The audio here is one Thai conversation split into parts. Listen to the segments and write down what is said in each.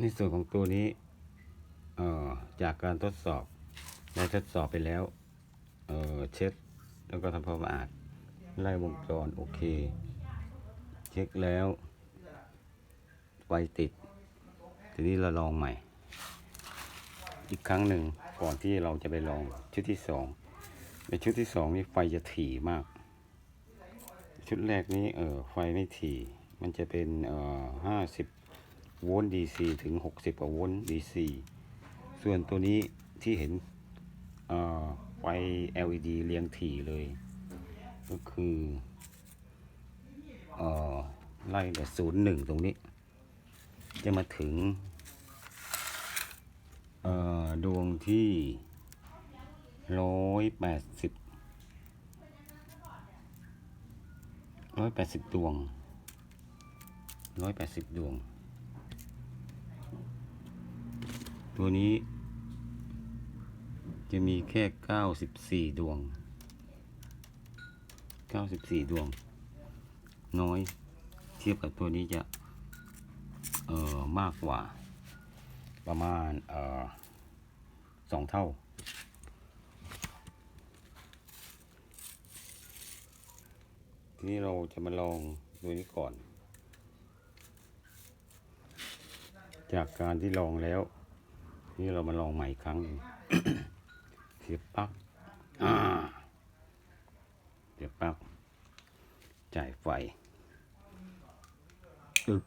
ในส่วนของตัวนี้เอ่อจากการทดสอบได้ทดสอบไปแล้วเอ่อเช็ดแล้วก็ทำความสะอาดไล่วงจรโอเค เช็คแล้วไฟติด ทีนี้เราลองใหม่ อีกครั้งหนึ่งก่อนที่เราจะไปลองชุดที่สองในชุดที่สองนี่ไฟจะถี่มาก ชุดแรกนี้เออไฟไม่ถี่ มันจะเป็นเอ่อห้าสิบ โวลต์ DC ถึงหกสิบกว่าโวลต์ DC ส่วนตัวนี้ที่เห็นไฟ LED เรียงถี่เลย ก็คืออไล่แต่ศูนย์หนึ่งตรงนี้ จะมาถึงดวงที่ร้อยแปดสิบร้อยแปดสิบดวงร้อยแปดสิบดวง ตัวนี้ จะมีแค่เก้าสิบสี่ดวงเก้าสิบสี่ดวง น้อย เทียบกับตัวนี้จะ เอ่อ มากกว่า ประมาณ เอ่อสองเท่า ทีนี้เราจะมาลองดูนี้ก่อน จากการที่ลองแล้ว นี่เรามาลองใหม่ครั้งนึงเสียบปลั๊กอ่าเสียบปลั๊กจ่ายไฟอึบ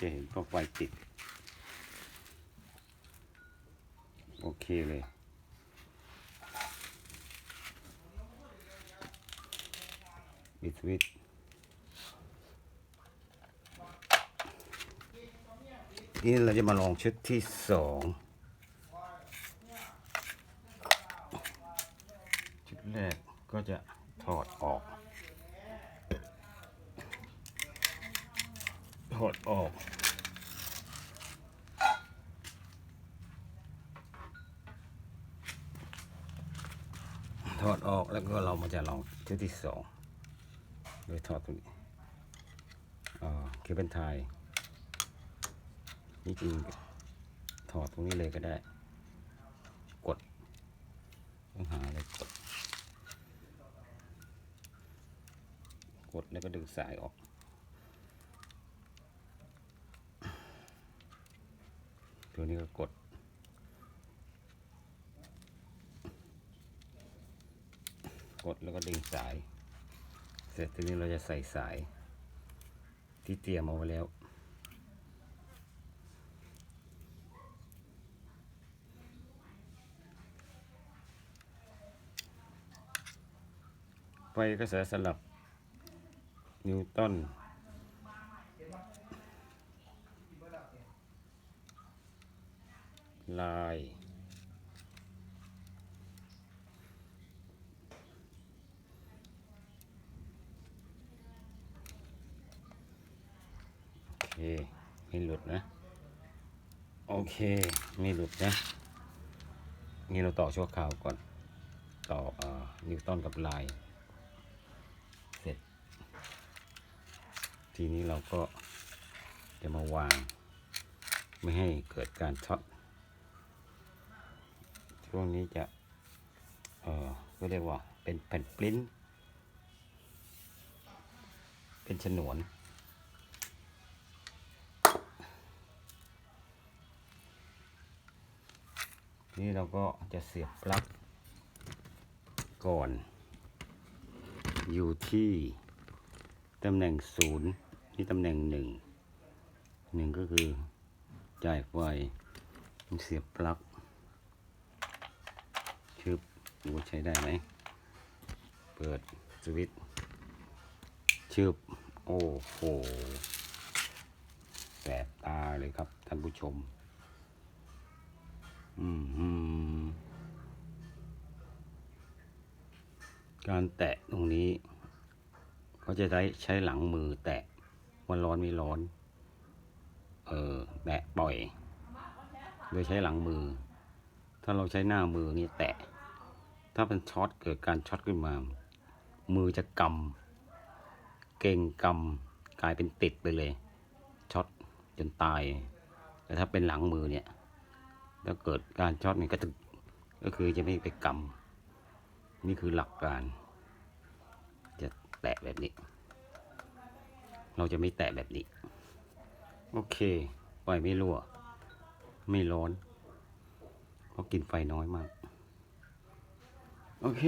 จะเห็นว่าไฟติด โอเคเลยบิดสวิตช์ นี่เราจะมาลองชุดที่สองชุดแรกก็จะถอดออก ถอดออกถอดออกแล้วก็เรามาจะลองชุดที่สองโดยถอดตรงนี้อ่าเคเบิลไทย จริงถอดตรงนี้เลยก็ได้ กดต้องหาอะไรกด กดแล้วก็ดึงสายออก ตัวนี้ก็กดกดแล้วก็ดึงสาย เสร็จทีนี้เราจะใส่สายที่เตรียมเอาไว้แล้ว ไฟกระแสสลับ นิวตันลาย โอเค ไม่หลุดนะ โอเค ไม่หลุดนะ นี่เราต่อชั่วคราวก่อน ต่ออนิวตันกับลาย เสร็จ ทีนี้เราก็จะมาวาง ไม่ให้เกิดการช็อตช่วงนี้จะเออก็เรียกว่าเป็นแผ่นปริ้นเป็นฉนวน นี่เราก็จะเสียบปลั๊กก่อน อยู่ที่ ตำแหน่งศูนย์ที่ตำแหน่งหนึ่งหนึ่งก็คือจ่ายไฟเสียบปลั๊กชึบดูว่าใช้ได้ไหม เปิดสวิตช์ชึบ โอ้โหแสบตาเลยครับท่านผู้ชม อืมอืมการแตะตรงนี้ ก็จะได้ใช้หลังมือแตะว่าร้อนไม่ร้อน เออแตะปล่อย โดยใช้หลังมือ ถ้าเราใช้หน้ามือนี่แตะ ถ้าเป็นช็อตเกิดการช็อตขึ้นมา มือจะกำ เก่งกำกลายเป็นติดไปเลยช็อตจนตาย แต่ถ้าเป็นหลังมือเนี่ยแล้วเกิดการช็อตเนี่ยก็จะก็คือจะไม่ไปกำ นี่คือหลักการ แตะแบบนี้ เราจะไม่แตะแบบนี้ โอเค ปล่อยไม่รั่ว ไม่ร้อน เพราะกินไฟน้อยมาก โอเค